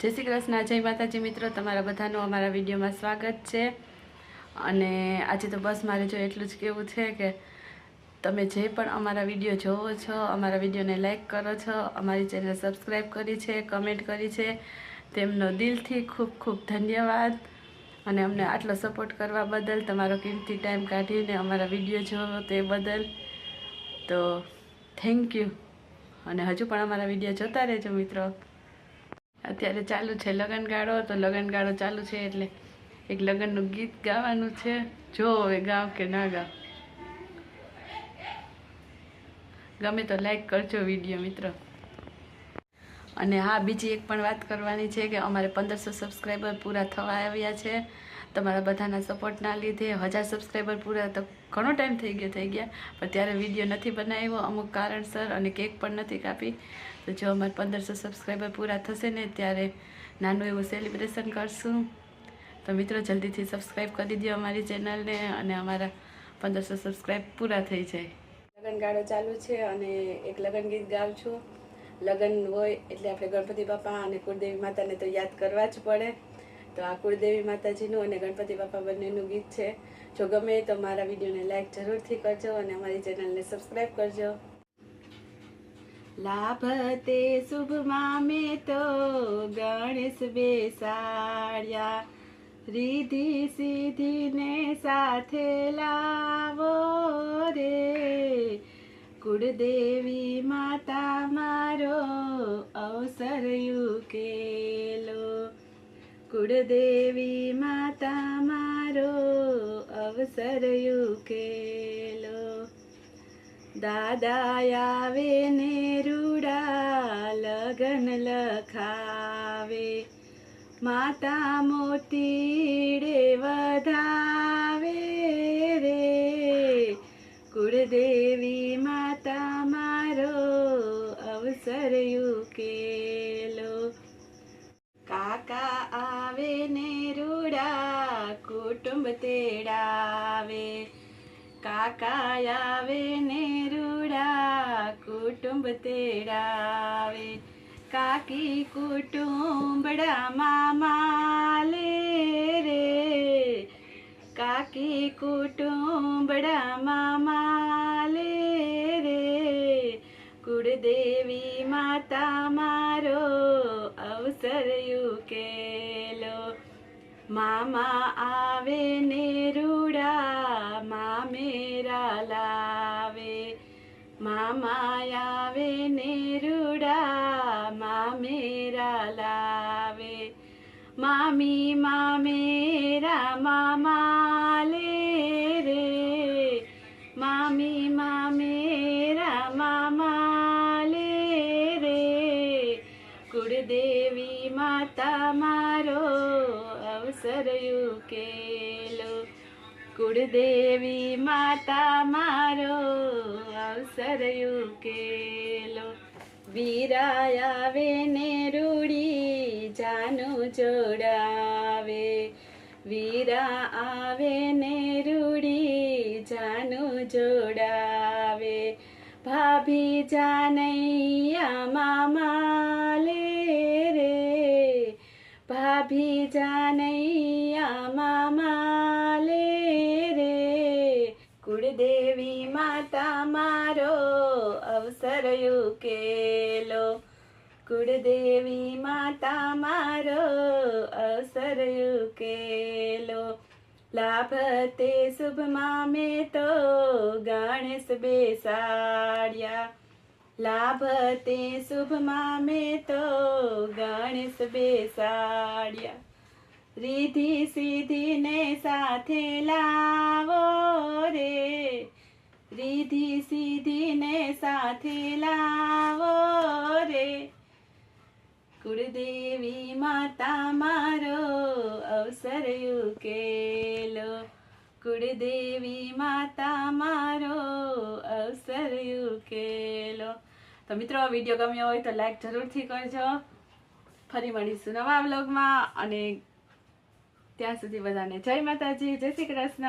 જય શ્રી કૃષ્ણ, જય માતાજી મિત્રો, તમારા બધાનું અમારા વિડીયોમાં સ્વાગત છે. અને આજે તો બસ મારે જો એટલું જ કહેવું છે કે તમે જે પણ અમારા વીડિયો જોવો છો, અમારા વિડીયોને લાઈક કરો છો, અમારી ચેનલ સબસ્ક્રાઈબ કરી છે, કમેન્ટ કરી છે, તેમનો દિલથી ખૂબ ખૂબ ધન્યવાદ. અને અમને આટલો સપોર્ટ કરવા બદલ, તમારો કિંમતી ટાઈમ કાઢીને અમારા વીડિયો જોવો તે બદલ, તો થેન્ક યુ અને હજુ પણ અમારા વીડિયો જોતા રહેજો મિત્રો. અત્યારે ચાલુ છે લગ્નગાળો, તો લગનગાળો ચાલુ છે એટલે એક લગ્નનું ગીત ગાવાનું છે. જો હવે ગાવ કે ના ગાવ. ગમે તો લાઈક કરજો વીડિયો મિત્રો. અને હા, બીજી એક પણ વાત કરવાની છે કે અમારે પંદરસો સબસ્ક્રાઈબર પૂરા થવા આવ્યા છે. તમારા બધાના સપોર્ટના લીધે હજાર સબસ્ક્રાઈબર પૂરા તો ઘણો ટાઈમ થઈ ગયો, થઈ ગયા. પણ ત્યારે વીડિયો નથી બનાવ્યો, અમુક કારણસર અને કેક પણ નથી કાપી. તો જો અમારે પંદરસો સબસ્ક્રાઈબર પૂરા થશે ને ત્યારે નાનું એવું સેલિબ્રેશન કરશું. તો મિત્રો, જલ્દીથી સબસ્ક્રાઈબ કરી દો અમારી ચેનલને અને અમારા પંદરસો સબસ્ક્રાઈબ પૂરા થઈ જાય. લગ્નગાળો ચાલુ છે અને એક લગ્ન ગીત ગાઉં છું. લગ્ન હોય એટલે આપણે ગણપતિ બાપા અને કુળદેવી માતાને તો યાદ કરવા જ પડે. તો આ કુળદેવી માતાજીનું અને ગણપતિ બાપા બંનેનું ગીત છે. જો ગમે તો મારા વિડીયોને લાઈક જરૂરથી કરજો અને અમારી ચેનલને સબસ્ક્રાઈબ કરજો. લાભ તે શુભમાં મેં તો ગણેશ બેસાડ્યા. રીધિ સીધીને સાથે લાવો રે. કુળદેવી માતા મારો અવસર યુકેલો. કુળદેવી માતા મારો અવસર યુકેલો. દાદા આવે ને રૂડા લગન લખાવે. માતા મોતીડે વધાવે રે. કુળદેવી માતા મારો અવસર યુકેલો કાકા આવે ને રૂડા, કુટુંબ તેડાવે. કાકા આવે ને રૂડા, કુટુંબ તેડાવે. કાકી કુટુંબડા મામા લે રે. કાકી કુટુંબડા મામા લે રે. કુળદેવી માતા મારો અવસર યુકેલો મામા આવે ને રૂડા મામેરા લાવે મામા આવે ને રૂડા મામેરા લાવે મામી મામેરા મામા લે. અવસર કેલો કુળદેવી માતા મારો અવસર યુકેલો વીરાય આવે ને રૂડી, જાનું જોડાવે. વીરા આવે ને રૂડી, જાનું જોડાવે. ભાભી જાનૈયા મામા લે રે. ભાભી જાનૈયા અવસર કેલો કુળદેવી માતા મારો અવસર કેલો લાભ તે શુભમાં મેં તો ગણેશ બેસાડ્યા. લાભ તે શુભમાં મેં તો ગણેશ બેસાડ્યા. રીધિ સીધીને સાથે લાવો રે. રીધિ સીધીને સાથે લાવો રે. કુળદેવી માતા, મારો અવસર ઉકેલો. કુળદેવી માતા, મારો અવસર ઉકેલો. તો મિત્રો વીડિયો ગમ્યો હોય તો લાઈક જરૂરથી કરજો. ફરી મળીશું નવા વ્લોગમાં અને ત્યાં સુધી બધાને જય માતાજી, જય શ્રી કૃષ્ણ.